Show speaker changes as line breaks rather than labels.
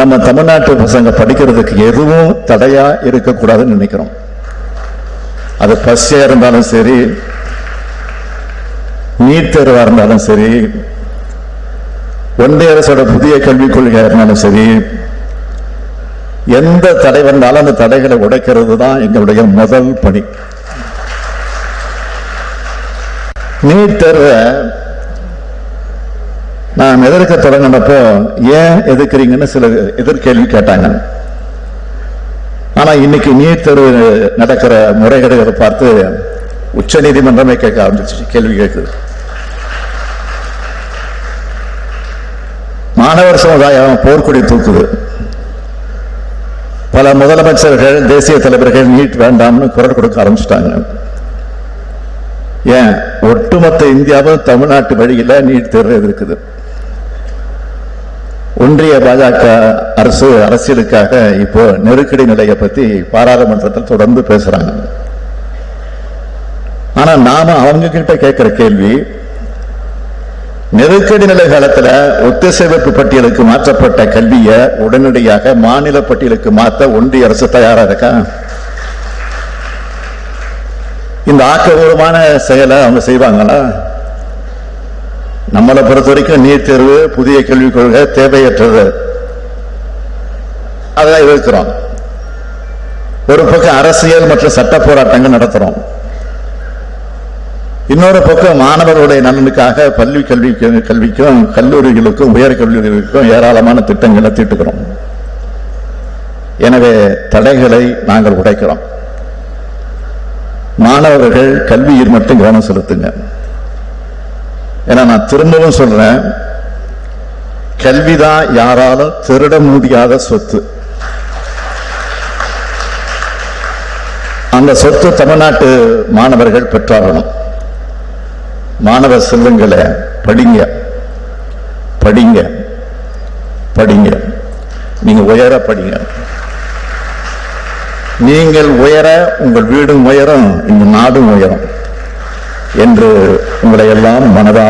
நம்ம தமிழ்நாட்டு பசங்க படிக்கிறதுக்கு எதுவும் தடையா இருக்கக்கூடாதுன்னு நினைக்கிறோம். அது பஸ்ஸாக இருந்தாலும் சரி நீட் தேர்வா இருந்தாலும் சரி ஒன்றிய அரசோட புதிய கல்விக் கொள்கையா இருந்தாலும் சரி எந்த தடை வந்தாலும் அந்த தடைகளை உடைக்கிறது தான் எங்களுடைய முதல் பணி. நீட் தேர்வை நான் எதிர்க்க தொடங்கினப்போ ஏன் எதிர்க்கிறீங்கன்னு சில எதிர்கேள்வி கேட்டாங்க. ஆனா இன்னைக்கு நீட் தேர்வு நடக்கிற முறைகேடுகளை பார்த்து உச்ச நீதிமன்றமே கேட்க ஆரம்பிச்சிச்சு கேள்வி கேட்குது. மாணவர் சமுதாயம் போர்க்கொடி தூக்குது. பல முதலமைச்சர்கள் தேசிய தலைவர்கள் நீட் வேண்டாம்னு குரல் கொடுக்க ஆரம்பிச்சிட்டாங்க. ஏன்? ஒட்டுமொத்த இந்தியாவும் தமிழ்நாட்டு வழியில நீட் தேர்வு இருக்குது ஒன்றிய பாஜக அரசு அரசியலுக்காக இப்போ நெருக்கடி நிலையை பத்தி பாராளுமன்றத்தில் தொடர்ந்து பேசுறாங்க. ஆனா நாம அவங்க கிட்ட கேட்கிற கேள்வி நெருக்கடி நிலை காலத்துல ஒத்திசைவப்பு பட்டியலுக்கு மாற்றப்பட்ட கல்வியை உடனடியாக மாநில பட்டியலுக்கு மாற்ற ஒன்றிய அரசு தயாரா இருக்கா? இந்த ஆக்கபூர்வமான செயலை அவங்க செய்வாங்களா? நம்மளை பொறுத்த வரைக்கும் நீட் தேர்வு புதிய கல்விக் கொள்கை தேவையற்றது. அதான் இருக்கிறோம் ஒரு பக்கம் அரசியல் மற்றும் சட்ட போராட்டங்கள் நடத்துறோம். இன்னொரு பக்கம் மாணவர்களுடைய நலனுக்காக பள்ளி கல்வி கல்விக்கும் கல்லூரிகளுக்கும் உயர் கல்லூரிகளுக்கும் ஏராளமான திட்டங்களை தீட்டுக்கிறோம் எனவே தடைகளை நாங்கள் உடைக்கிறோம். மாணவர்கள் கல்வியில் மட்டும் கவனம் செலுத்துங்க. ஏன்னா நான் திரும்பவும் சொல்றேன் கல்விதான் யாராலும் திருட முடியாத சொத்து. அந்த சொத்து தமிழ்நாட்டு மாணவர்கள் பெற்றாகணும். மாணவ செல்லுங்களை படிங்க. படிங்க. படிங்க. நீங்க உயர படிங்க. நீங்கள் உயர உங்கள் வீடும் உயரும் இந்த நாடும் உயரும் என்று உங்களை எல்லாம் மனதார